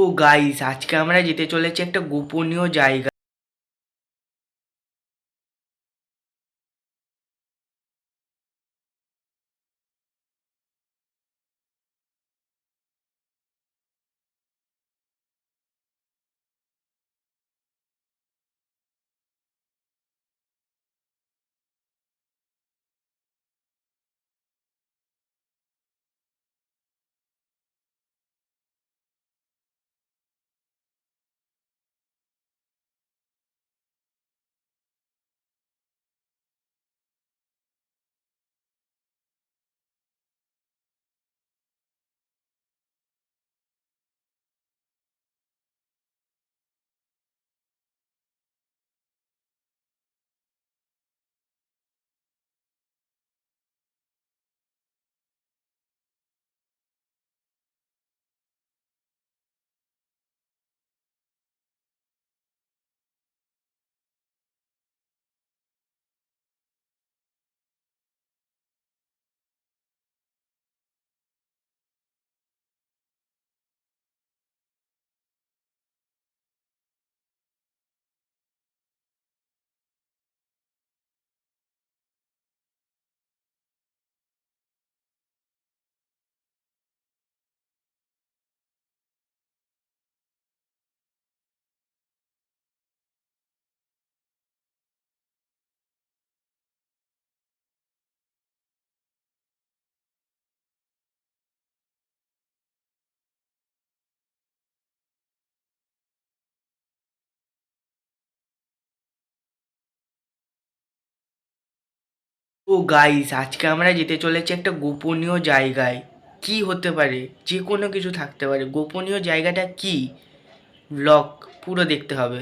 ও guys আজকে আমরা যেতে চলেছি একটা গোপনীয় জায়গা। ও গাইস আজকে আমরা যেতে চলেছি একটা গোপনীয় জায়গায়। কি হতে পারে? যে কোনো কিছু থাকতে পারে। গোপনীয় জায়গাটা কি? ব্লক পুরো দেখতে হবে।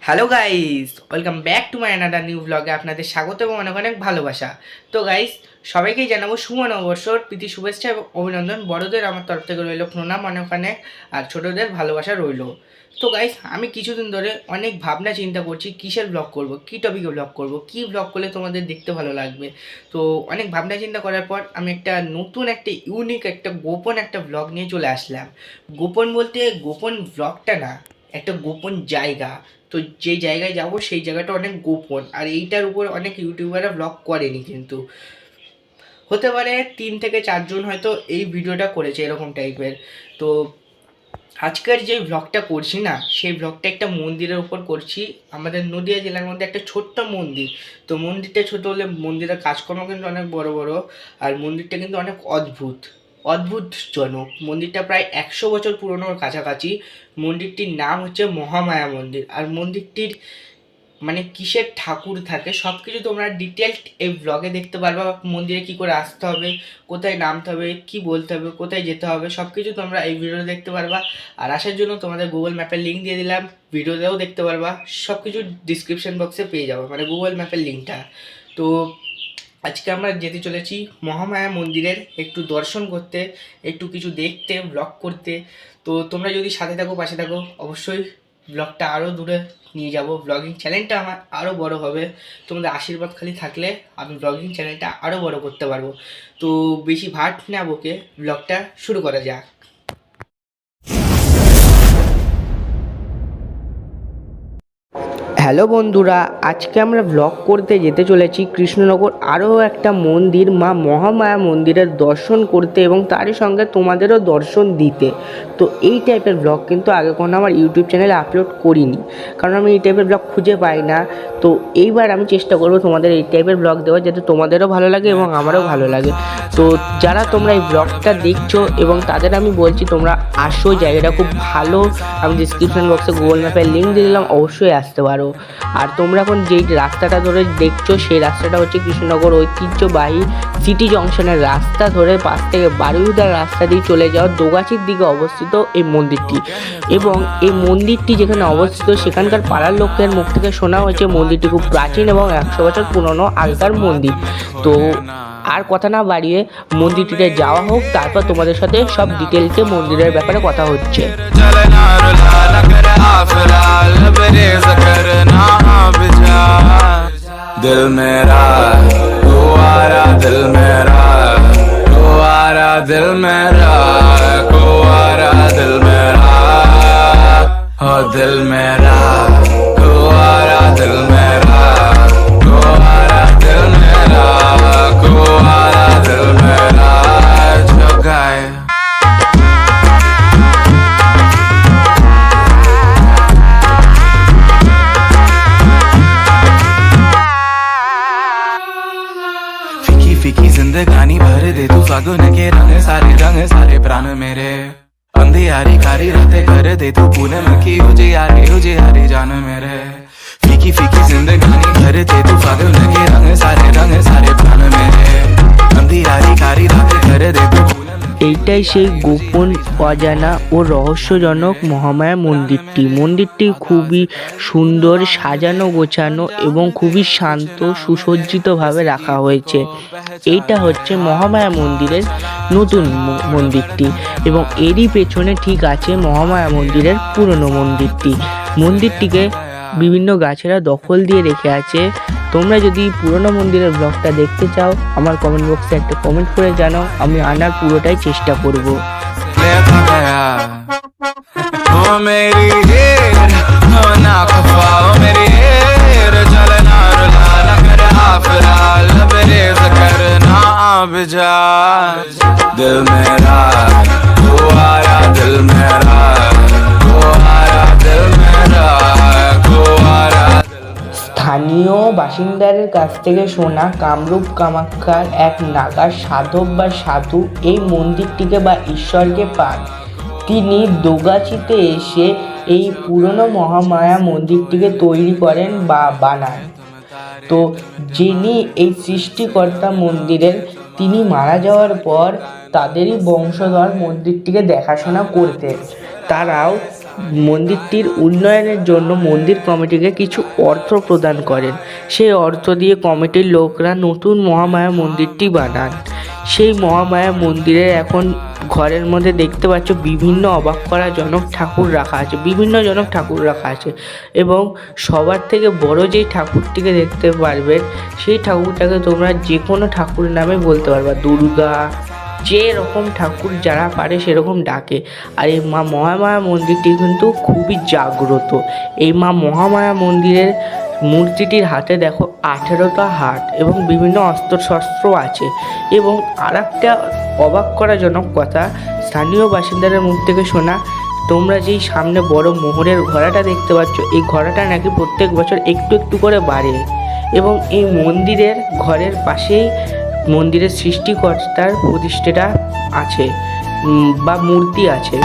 Hello guys welcome back to my another new ব্লগে আপনাদের স্বাগত এবং অনেক অনেক ভালোবাসা। তো গাইস সবাইকেই জানাব শুভ নববর্ষর প্রীতি, শুভেচ্ছা এবং অভিনন্দন। বড়দের আমার তরফ থেকে রইল প্রণাম, অনেক অনেক, আর ছোটদের ভালোবাসা রইল। তো গাইস আমি কিছুদিন ধরে অনেক ভাবনা, চিন্তা করছি, কিসের ব্লগ করব, কী টপিকে ব্লগ করব, কী ব্লগ করলে তোমাদের দেখতে ভালো লাগবে? তো, অনেক ভাবনা, চিন্তা করার পর আমি একটা নতুন, একটা ইউনিক একটা গোপন, একটা ব্লগ নিয়ে চলে আসলাম। গোপন বলতে গোপন ব্লগটা না একটা গোপন জায়গা। তো যে জায়গায় যাব, সেই জায়গাটা অনেক গোপন। আর এইটার উপর অনেক ইউটিউবাররা ব্লগ করেনি কিন্তু। হতে পারে তিন থেকে চারজন হয়তো এই ভিডিওটা করেছে এরকম টাইপের। তো আজকের যে ব্লগটা করছি না, সেই ব্লগটা একটা মন্দিরের উপর করছি। আমাদের নদিয়া জেলার মধ্যে একটা ছোট্ট মন্দির। তো মন্দিরটা ছোট হলে মন্দিরের কাজকর্ম কিন্তু অনেক বড় বড়। আর মন্দিরটা কিন্তু অনেক অদ্ভুত। অদ্ভুতজনক। মন্দিরটা প্রায় একশো বছর পুরনোর কাছাকাছি। মন্দিরটির নাম হচ্ছে মহামায়া মন্দির। আর মন্দিরটির মানে কিসের ঠাকুর থাকে সব কিছু তোমরা ডিটেলড এই ব্লগে দেখতে পারবা। মন্দিরে কি করে আসতে হবে, কোথায় নামতে হবে, কি বলতে হবে, কোথায় যেতে হবে সব কিছু তোমরা এই ভিডিওতে দেখতে পারবা। আর আসার জন্য তোমাদের গুগল ম্যাপের লিঙ্ক দিয়ে দিলাম। ভিডিওতেও দেখতে পারবা। সব কিছু ডিসক্রিপশন বক্সে পেয়ে যাব মানে গুগল ম্যাপের লিঙ্কটা তো আজকে আমরা যেতে চলেছি মহামায়া মন্দিরের একটু দর্শন করতে, একটু কিছু দেখতে ব্লগ করতে। তো তোমরা যদি সাথে থাকো, পাশে থাকো, অবশ্যই ব্লগটা আরও দূরে নিয়ে যাব। ব্লগিং চ্যানেলটা আমার আরও বড় হবে। তোমাদের আশীর্বাদ খালি থাকলে আমি ব্লগিং চ্যানেলটা আরও বড় করতে পারব। তো বেশি ভাট না ব্লগটা শুরু করা যাক। হ্যালো বন্ধুরা, আজকে আমরা ব্লগ করতে যেতে চলেছি কৃষ্ণনগর আরও একটা মন্দির, মা মহামায়া মন্দিরের দর্শন করতে এবং তারই সঙ্গে তোমাদেরও দর্শন দিতে। তো এই টাইপের ব্লগ কিন্তু আগে কোনো আমার ইউটিউব চ্যানেলে আপলোড করিনি, কারণ আমি এই টাইপের ব্লগ খুঁজে পাই না। তো এইবার আমি চেষ্টা করব তোমাদের এই টাইপের ব্লগ দেওয়ার যাতে তোমাদেরও ভালো লাগে এবং আমারও ভালো লাগে। তো যারা তোমরা এই ব্লগটা দেখছ এবং তাদের আমি বলছি তোমরা আসো, জায়গাটা খুব ভালো। আমি ডিসক্রিপশন বক্সে গুগল ম্যাপের লিঙ্ক দিয়ে দিলাম, অবশ্যই আসতে পারো। আর তোমরা এখন যেই রাস্তাটা ধরে দেখছ, সেই রাস্তাটা হচ্ছে কৃষ্ণনগর ঐতিহ্যবাহী সিটি জংশনের রাস্তা ধরে পাশ থেকে বারুইদার রাস্তা দিয়ে চলে যাওয়া দোগাছির দিকে অবস্থিত এই মন্দিরটি। এবং এই মন্দিরটি যেখানে অবস্থিত, সেখানকার পাড়ার লোকের মুখ থেকে শোনা হয়েছে মন্দিরটি খুব প্রাচীন এবং একশো বছর পুরনো আগেকার মন্দির। তো আর কথা না বাড়িয়ে মন্দিরটিতে যাওয়া হোক তারপর তোমাদের সাথে সব ডিটেলসে মন্দিরের ব্যাপারে কথা হচ্ছে चलना रुला नगर आफरा लबरेज करना बिजा दिल मेरा तू आरा दिल मेरा तू आरा दिल मेरा को आरा दिल मेरा दिल मेरा कुआरा दिल मेरा कुआरा दिल मेरा कुआरा दिल मेरा जो गाए फीकी जिंदगानी भर दे तू फागुन के रंग, सारे रंग, सारे प्राण मेरे। अंधियारी कारी रातें कर दे तू पूनम की उजियारी उजियारी जान मेरे। फीकी फीकी जिंदगानी भर दे तू फागुन के रंग এইটাই সেই গোপন অজানা ও রহস্যজনক মহামায়া মন্দিরটি। মন্দিরটি খুবই সুন্দর, সাজানো, গোছানো এবং খুবই শান্ত, সুসজ্জিতভাবে রাখা হয়েছে। এইটা হচ্ছে মহামায়া মন্দিরের নতুন মন্দিরটি এবং এরই পেছনে ঠিক আছে মহামায়া মন্দিরের পুরনো মন্দিরটি। মন্দিরটিকে বিভিন্ন গাছেরা দখল দিয়ে রেখে আছে। তোমরা যদি পুরনো মন্দিরের ব্লগটা দেখতে চাও আমার কমেন্ট বক্সে একটা কমেন্ট করে জানাও আমি আনার পুরোটাই চেষ্টা করব लेता गया স্থানীয় বাসিন্দাদের কাছ থেকে শোনা কামরূপ কামাখ্যার এক নাগা সাধক বা সাধু এই মন্দিরটিকে বা ঈশ্বরকে পান। তিনি দোগাছিতে এসে এই পুরনো মহামায়া মন্দিরটিকে তৈরি করেন বা বানান। তো যিনি এই সৃষ্টিকর্তা মন্দিরের, তিনি মারা যাওয়ার পর তাদেরই বংশধর মন্দিরটিকে দেখাশোনা করতেন। তারাও মন্দিরটির উন্নয়নের জন্য মন্দির কমিটিকে কিছু অর্থ প্রদান করেন। সেই অর্থ দিয়ে কমিটির লোকরা নতুন মহামায়া মন্দিরটি বানান। সেই মহামায়া মন্দিরে এখন ঘরের মধ্যে দেখতে পাচ্ছ বিভিন্ন অবাক করা জনক ঠাকুর রাখা আছে, বিভিন্ন জনক ঠাকুর রাখা আছে এবং সবার থেকে বড় যেই ঠাকুরটিকে দেখতে পারবে সেই ঠাকুরটাকে তোমরা যে কোনো ঠাকুর নামে বলতে পারবা, দুর্গা যে রকম ঠাকুর যারা পারে সেরকম ডাকে। আর এই মা মহামায়া মন্দিরটি কিন্তু খুবই জাগ্রত। এই মা মহামায়া মন্দিরের মূর্তিটির হাতে দেখো আঠেরোটা হাট এবং বিভিন্ন অস্ত্র শস্ত্র আছে এবং আর একটা অবাক করাজনক কথা, স্থানীয় বাসিন্দাদের মুখ থেকে শোনা, তোমরা যেই সামনে বড় মোহরের ঘোড়াটা দেখতে পাচ্ছ, এই ঘোড়াটা নাকি প্রত্যেক বছর একটু একটু করে বাড়ে। এবং এই মন্দিরের ঘরের পাশেই মন্দিরের সৃষ্টিকর্তার প্রতিষ্ঠাটা আছে বা মূর্তি আছে।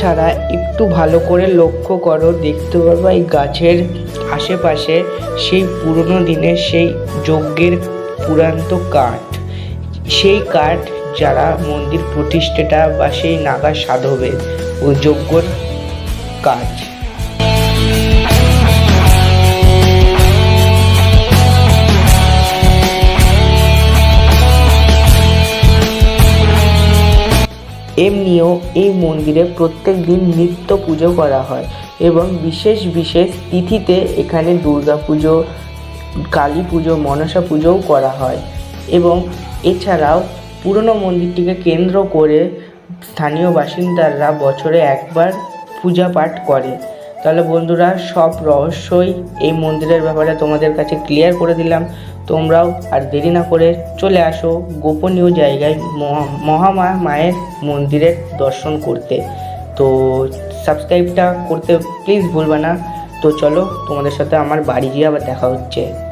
তাছাড়া একটু ভালো করে লক্ষ্য করো, দেখতে পারবা এই গাছের আশেপাশে সেই পুরনো দিনের সেই যজ্ঞের পুরান্ত কাঠ। সেই কাঠ যারা মন্দির প্রতিষ্ঠাটা বা সেই নাগা সাধবের ও যজ্ঞর কাজ এমনিও এই মন্দিরে প্রত্যেক দিন নিত্য পুজো করা হয় এবং বিশেষ বিশেষ তিথিতে এখানে দুর্গা পুজো, কালী পুজো, মনসা পুজোও করা হয়। এবং এছাড়াও পুরনো মন্দিরটিকে কেন্দ্র করে স্থানীয় বাসিন্দারা বছরে একবার পূজা পাঠ করে। তাহলে বন্ধুরা, সব রহস্যই এই মন্দিরের ব্যাপারে তোমাদের কাছে ক্লিয়ার করে দিলাম। তোমরাও আর দেরি না করে চলে আসো গোপনীয় জায়গায় মহা- মহামায়া মায়ের মন্দিরের দর্শন করতে। তো সাবস্ক্রাইবটা করতে প্লিজ ভুলবে না। তো চলো তোমাদের সাথে আমার বাড়ি গিয়ে আবার দেখা হচ্ছে।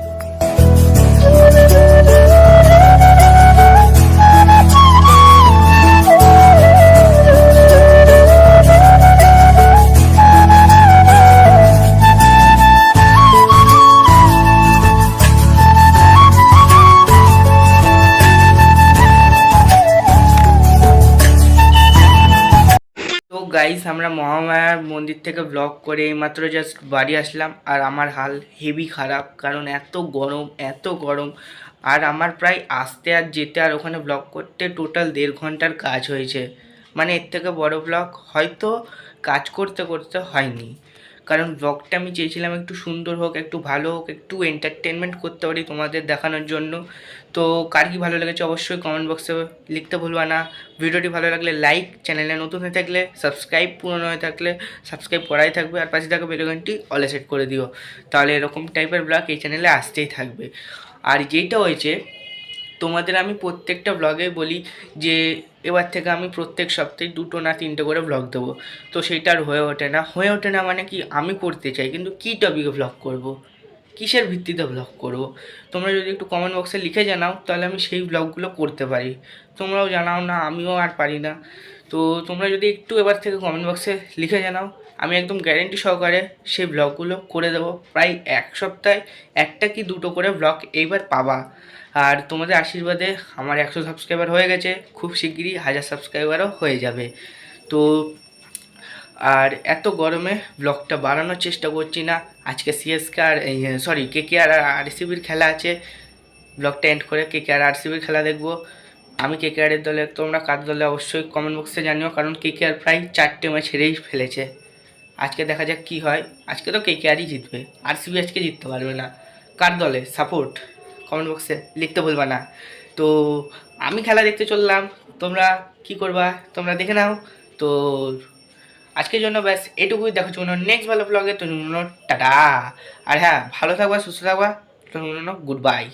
মহামায়ার মন্দির থেকে ব্লগ করে এইমাত্র জাস্ট বাড়ি আসলাম। আর আমার হাল হেভি খারাপ, কারণ এত গরম এত গরম। আর আমার প্রায় আসতে আর যেতে আর ওখানে ব্লগ করতে টোটাল দেড় ঘণ্টার কাজ হয়েছে। মানে এর থেকে বড় ব্লগ হয়তো কাজ করতে করতে হয়নি। কারণ ব্লগটা আমি চেয়েছিলাম একটু সুন্দর হোক, একটু ভালো হোক, একটু এন্টারটেনমেন্ট করতে পারি তোমাদের দেখানোর জন্য। তো কার কি ভালো লেগেছে অবশ্যই কমেন্ট বক্সে লিখতে ভুলবা না। ভিডিওটি ভালো লাগলে লাইক চ্যানেলে নতুন হয়ে থাকলে সাবস্ক্রাইব পুরনো হয়ে থাকলে সাবস্ক্রাইব করাই থাকবে। আর পাশে থাকা বেলগানটি অলে সেট করে দিও। তাহলে এরকম টাইপের ব্লগ এই চ্যানেলে আসতেই থাকবে। আর যেটা হয়েছে তোমাদের আমি প্রত্যেকটা ব্লগে বলি যে, এবার থেকে আমি প্রত্যেক সপ্তাহে দুটো না তিনটে করে ব্লগ দেবো। তো সেইটা আর হয়ে ওঠে না। হয়ে ওঠে না মানে কি? আমি করতে চাই, কিন্তু কী টপিকে ব্লগ করব। কিসের ভিত্তিতে ব্লগ করব। তোমরা যদি একটু কমেন্ট বক্সে লিখে জানাও, তাহলে আমি সেই ব্লগগুলো করতে পারি। তোমরাও জানাও না, আমিও আর পারি না। তো তোমরা যদি একটু এবার থেকে কমেন্ট বক্সে লিখে জানাও, আমি একদম গ্যারেন্টি সহকারে সেই ব্লগগুলো করে দেবো। প্রায় এক সপ্তাহে একটা কি দুটো করে ব্লগ এইবার পাবা। আর তোমাদের আশীর্বাদে আমার একশো সাবস্ক্রাইবার হয়ে গেছে, খুব শিগগিরই হাজার সাবস্ক্রাইবারও হয়ে যাবে। তো আর এত গরমে ব্লগটা বাড়ানোর চেষ্টা করছি না। আজকে সিএসকে আর সরি কে কে আর আর আরসিবির খেলা আছে। ব্লগটা এন্ড করে কে কে আর আরসিবির খেলা দেখব। আমি কে কে আরের দলে, তোমরা কার দলে অবশ্যই কমেন্ট বক্সে জানিও, কারণ কে কে আর প্রায় চারটে ম্যাচ হেরেই ফেলেছে। আজকে দেখা যাক কি হয়। আজকে তো কে কে আরই জিতবে। আরসিবি আজকে জিততে পারবে না। কার দলে? সাপোর্ট কমেন্ট বক্সে লিখতে বলবা না। তো আমি খেলা দেখতে চললাম। তোমরা কি করবা? তোমরা দেখে নাও। তো আজকের জন্য ব্যাস, এটুকুই। দেখো জন্য নেক্সট ভালো ব্লগে তো টাটা। আর হ্যাঁ ভালো থাকবা, সুস্থ থাকবা। তো গুড বাই